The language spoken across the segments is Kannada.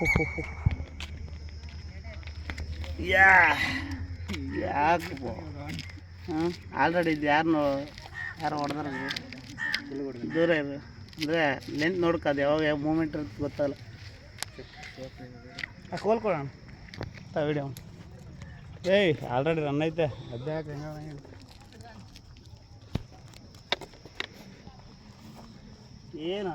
ಯಾ. ಯಾಕಪ್ಪ? ಹಾಂ? ಆಲ್ರೆಡಿ ಇದು ಯಾರು ಯಾರು ಹೊಡೆದಾರ. ದೂರ ಇದು ಅಂದರೆ ಲೆಂತ್ ನೋಡ್ಕೋದು ಯಾವಾಗ ಯಾವ ಮೂಮೆಂಟ್ ಇರುತ್ತೆ ಗೊತ್ತಲ್ಲ. ಕೋಲ್ಕೊಡೋಣ ವಿಡಿಯೋ ಏಯ್ ಆಲ್ರೆಡಿ ರನ್ ಐತೆ. ಅದೇ ಯಾಕೆ ಏನು?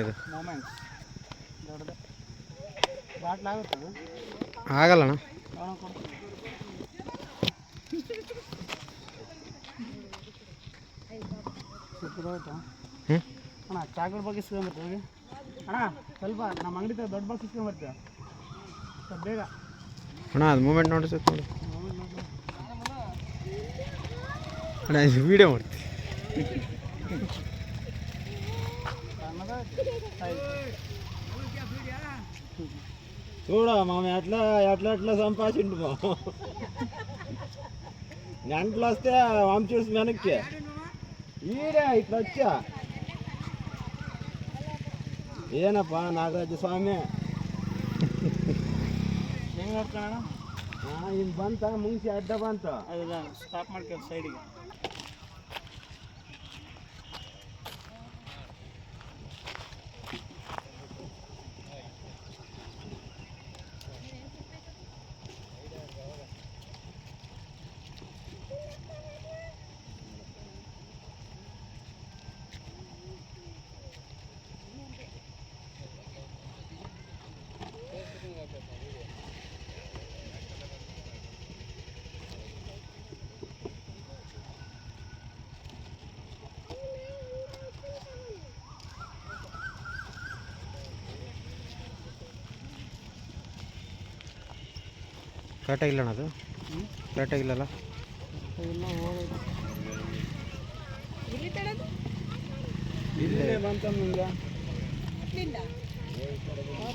ಇದು? ದೊಡ್ಡದು ಬಾಟ್ಲ್ ಆಗುತ್ತದು ಆಗಲ್ಲಣ್ಣ ಅಣ್ಣ ಚಾಕ್ಲೇಟ್ ಬಗ್ಗೆ ಇಸ್ಕೊಂಬರ್ತೀವಿ ಹೋಗಿ? ಅಣ್ಣ ಸ್ವಲ್ಪ ನಮ್ಮ ಅಂಗಡಿ ದೊಡ್ಡ ಬಾಕ್ಸ್ ಇಸ್ಕೊಂಬರ್ತೀವಿ ಸ್ವಲ್ಪ ಬೇಗ. ಅಣ್ಣ ಅದು ಮೂಮೆಂಟ್ ನೋಡಿ ಸ್ವಲ್ಪ ನೋಡಿ ಅಣ್ಣ ಇದು ವೀಡಿಯೋ ಮಾಡ್ತೀನಿ చూడ మామ ఎట్లా ఎట్లా ఎట్లా సంపాదిండు మా గంటలు వస్తే వంశూసి వెనక్కి ఈడే ఇట్లా వచ్చా ಏನಪ್ಪ ನಾಗರಾಜ ಸ್ವಾಮಿ ಹೆಂಗೆ ನೋಡ್ಕೊಳ್ಳೋಣ ಇನ್ ಬಂತ ಮುಂಗ್ಸಿ ಅಡ್ಡ ಬಂತ ಅದಲ್ಲ ಸ್ಟಾಪ್ ಮಾಡ್ಕೊ ಸೈಡಿಗೆ ಕರೆಕ್ಟಾಗಿಲ್ಲಣ್ಣ ಅದು? ಕರೆಕ್ಟಾಗಿಲ್ಲಲ್ಲ ಇಲ್ಲ.